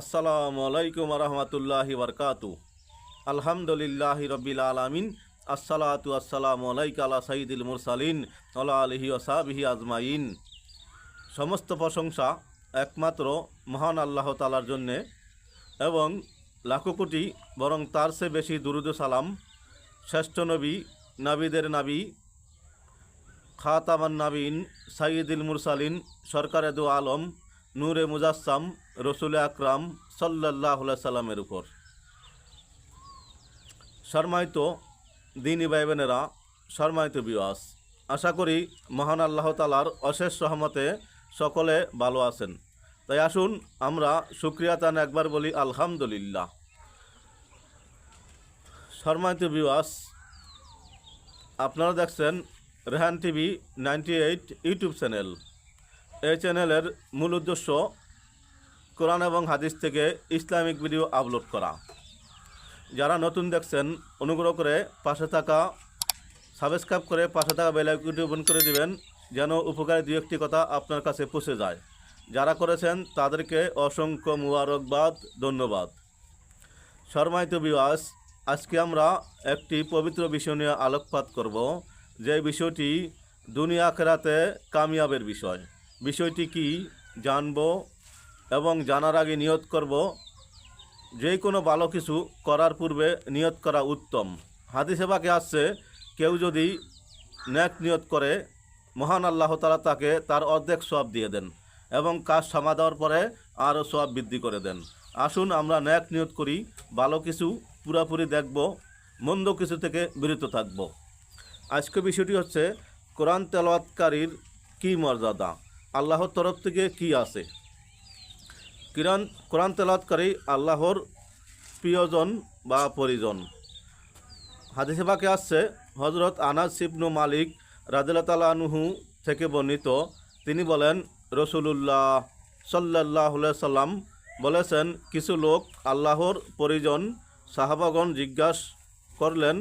আসসালামু আলাইকুম রহমতুল্লাহি বরকাতু। আলহামদুলিল্লাহ রবিল আলমিন। আসসালাতু আসসালামু আলাইকা আলা সাইদুল মুরসালিন আলা আলহি ওসাবিহি আজমাইন। সমস্ত প্রশংসা একমাত্র মহান আল্লাহ তালার জন্যে এবং লাখো কোটি বরং তার চেয়ে বেশি দুরুদ সালাম শ্রেষ্ঠ নবী, নাবিদের নাবী, খাতামান নাবিন সাইয়দুল মুরসালিন, সরকারে দু আলম নূরে মুজাসসাম, রসুল আকরাম সাল্লাহ সাল্লামের উপর। শর্মায়িত দিনী ভাই বোনেরা শর্মায়িত বিওয়াস আশা করি মহান আল্লাহ তালার অশেষ সহমতে সকলে ভালো আছেন। তাই আসুন আমরা সুক্রিয়া তান একবার বলি আলহামদুলিল্লাহ। শর্মায়িত বিওয়াস আপনারা দেখছেন Rehan TV ninety eight YouTube channel. এই চ্যানেলের মূল উদ্দেশ্য কোরআন এবং হাদিস থেকে ইসলামিক ভিডিও আপলোড করা। যারা নতুন দেখছেন, অনুগ্রহ করে পাশে থাকা, সাবস্ক্রাইব করে পাশে থাকা বেলাইকনটি ওপেন করে দিবেন, যেন উপকারী দু একটি কথা আপনার কাছে পৌঁছে যায়। যারা করেছেন, তাদেরকে অসংখ্য মুবারকবাদ, ধন্যবাদ। শর্মায়িত বিবাস আজকে আমরা একটি পবিত্র বিষয় নিয়ে আলোকপাত করব, যে বিষয়টি দুনিয়া খেরাতে কামিয়াবের বিষয়। বিষয়টি কি জানব এবং জানার আগে নিয়ত করব? যে কোনো ভালো কিছু করার পূর্বে নিয়ত করা উত্তম। হাদিসে বাকে আসছে কেউ যদি ন্যাক নিয়ত করে, মহান আল্লাহ তালা তাকে তার অর্ধেক সব দিয়ে দেন এবং কাজ সামা দেওয়ার পরে আরও সব বৃদ্ধি করে দেন। আসুন আমরা ন্যাক নিয়ত করি, ভালো কিছু পুরাপুরি দেখব, মন্দ কিছু থেকে বিরত থাকব। আজকে বিষয়টি হচ্ছে, কোরআন তেলাওয়াতকারীর কী মর্যাদা? আল্লাহর তরফ থেকে কি আছে? কিরান, কোরআন তেলাতকারী আল্লাহর প্রিয়জন বা পরিজন। হাদিসে বাকে আসছে হজরত আনাজ সিবনু মালিক রাদিল্লা তালা থেকে বর্ণিত, তিনি বলেন, রসুলুল্লাহ সাল্লাহ সাল্লাম বলেছেন, কিছু লোক আল্লাহর পরিজন, সাহাবাগণ জিজ্ঞাস করলেন,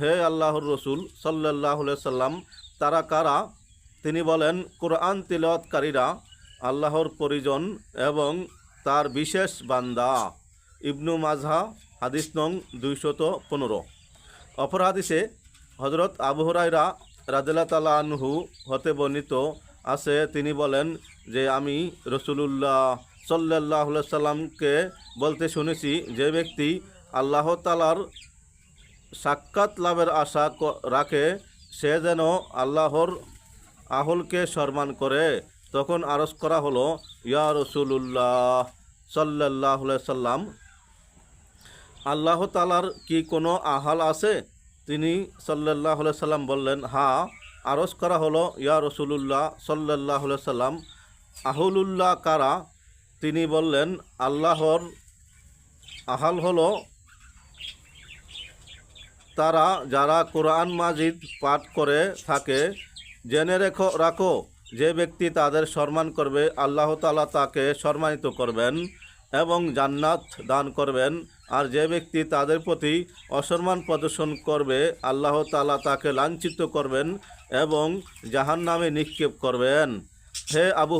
হে আল্লাহর রসুল সাল্লাহ সাল্লাম তারা কারা? তিনি বলেন, কোরআন তিলওয়াতকারীরা আল্লাহর পরিজন এবং তার বিশেষ বান্দা। ইবনু মাজহা, হাদিস নং দুইশত পনেরো। অপর হাদিসে হজরত আবু হরাইরা রাদিল্লা তালা আনহু হতে বর্ণিত আছে। তিনি বলেন যে, আমি রসুলুল্লাহ সাল্লাহ সাল্লামকে বলতে শুনেছি যে ব্যক্তি আল্লাহ তালার সাক্ষাৎ লাভের আশা রাখে, সে যেন আল্লাহর আহলকে সম্মান করে তখন আরজ করা হলো, ইয়া রসুল্লাহ সাল্লাহ সাল্লাম, আল্লাহ তালার কি কোনো আহাল আছে? তিনি সাল্লাহ সাল্লাম বললেন হা আরজ করা হলো, ইয়া রসুলুল্লাহ সাল্লাহ সাল্লাম, আহুলুল্লাহ কারা? তিনি বললেন, আল্লাহর আহাল হলো তারা যারা কোরআন মাজিদ পাঠ করে থাকে জেনে রেখো, রাখো, যে ব্যক্তি তাদের সম্মান করবে, আল্লাহ তালা তাকে সম্মানিত করবেন এবং জান্নাত দান করবেন। আর যে ব্যক্তি তাদের প্রতি অসম্মান প্রদর্শন করবে, আল্লাহ তালা তাকে লাঞ্ছিত করবেন এবং জাহান নামে নিক্ষেপ করবেন। হে আবু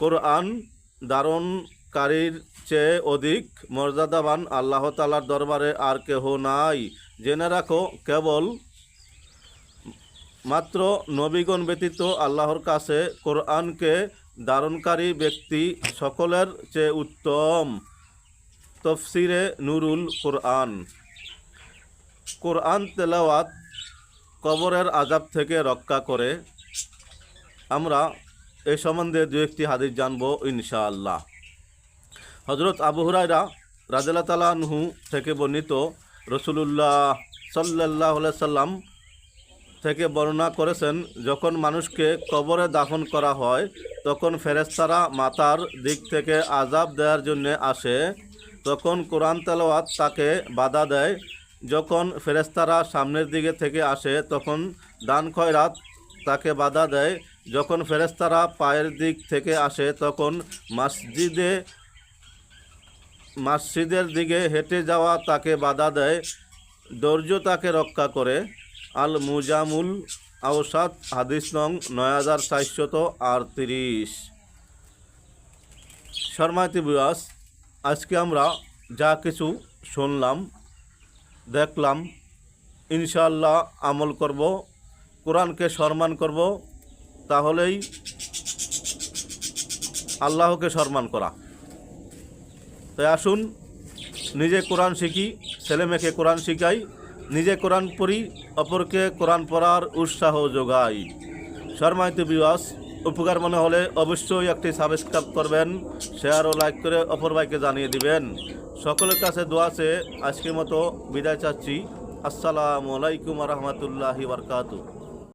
কোরআন দারণকারীর চেয়ে অধিক মর্যাদাবান আল্লাহ তালার দরবারে আর কেহ নাই। জেনে রাখো, কেবল মাত্র নবীগণ ব্যতীত আল্লাহর কাছে কোরআনকে ধারণকারী ব্যক্তি সকলের চেয়ে উত্তম। তফসিরে নুরুল কোরআন। কোরআন তেলাওয়াত কবরের আজাব থেকে রক্ষা করে। আমরা এই সম্বন্ধে দু একটি হাদিস জানব ইনশাআল্লাহ। হজরত আবু হুরাইরা রাজা তালাহু থেকে বর্ণিত রসুলুল্লাহ সাল্লাহ সাল্লাম থেকে বর্ণনা করেছেন, যখন মানুষকে কবরে দাফন করা হয়, তখন ফেরেস্তারা মাতার দিক থেকে আজাব দেওয়ার জন্য আসে। তখন কোরআন তেলাওয়াত তাকে বাধা দেয়। যখন ফেরেস্তারা সামনের দিকে থেকে আসে, তখন দান খয়রাত তাকে বাধা দেয়। যখন ফেরেস্তারা পায়ের দিক থেকে আসে, তখন মসজিদে, মসজিদের দিকে হেঁটে যাওয়া তাকে বাধা দেয়। ধৈর্য তাকে রক্ষা করে। আল মুজামুল আওসাদ হাদিস নং নয় হাজার চারশত আটত্রিশ। শর্মাতি বিয়াস আজকে আমরা যা কিছু শুনলাম, দেখলাম ইনশাল্লাহ আমল করব, কোরআনকে সম্মান করব, তাহলেই আল্লাহকে সম্মান করা। তাই আসুন, নিজে কোরআন শিখি ছেলে মেয়েকে কোরআন শিখাই নিজে কোরআন পড়ি, অপরকে কোরআন পড়ার উৎসাহ যোগাই। শর্মাইতে বিবাস উপকার মনে হলে অবশ্যই একটি সাবস্ক্রাইব করবেন শেয়ার ও লাইক করে অপর ভাইকে জানিয়ে দিবেন। সকলের কাছে দোয়া আছে আজকের মতো বিদায় চাচ্ছি। আসসালামু আলাইকুম রহমতুল্লাহি বারকাতু